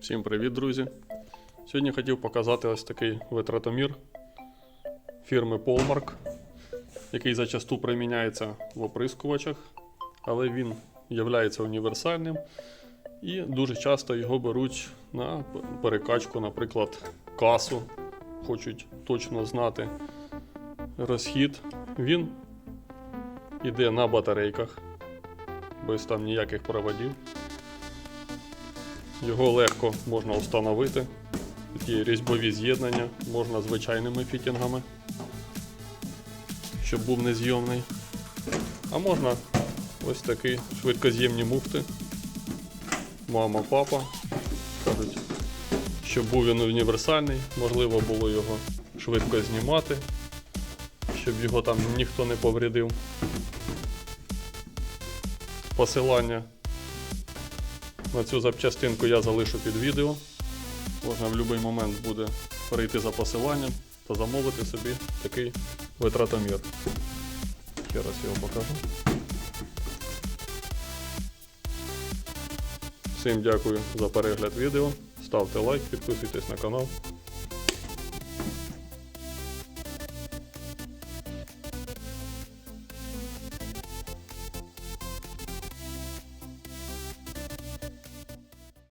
Всім привіт, друзі! Сьогодні хотів показати ось такий витратомір фірми Polmark, який зачасту приміняється в оприскувачах, але він є універсальним і дуже часто його беруть на перекачку, наприклад, касу. Хочуть точно знати розхід. Він іде на батарейках, без там ніяких проводів. Його легко можна встановити. Є різьбові з'єднання, можна звичайними фітінгами, щоб був незйомний. А можна ось такі швидкоз'ємні муфти. Мама, папа. Кажуть, щоб був він універсальний, можливо було його швидко знімати, щоб його там ніхто не повредив. Посилання на цю запчастинку я залишу під відео. Можна в будь-який момент буде перейти за посиланням та замовити собі такий витратомір. Ще раз його покажу. Всім дякую за перегляд відео. Ставте лайк, підписуйтесь на канал.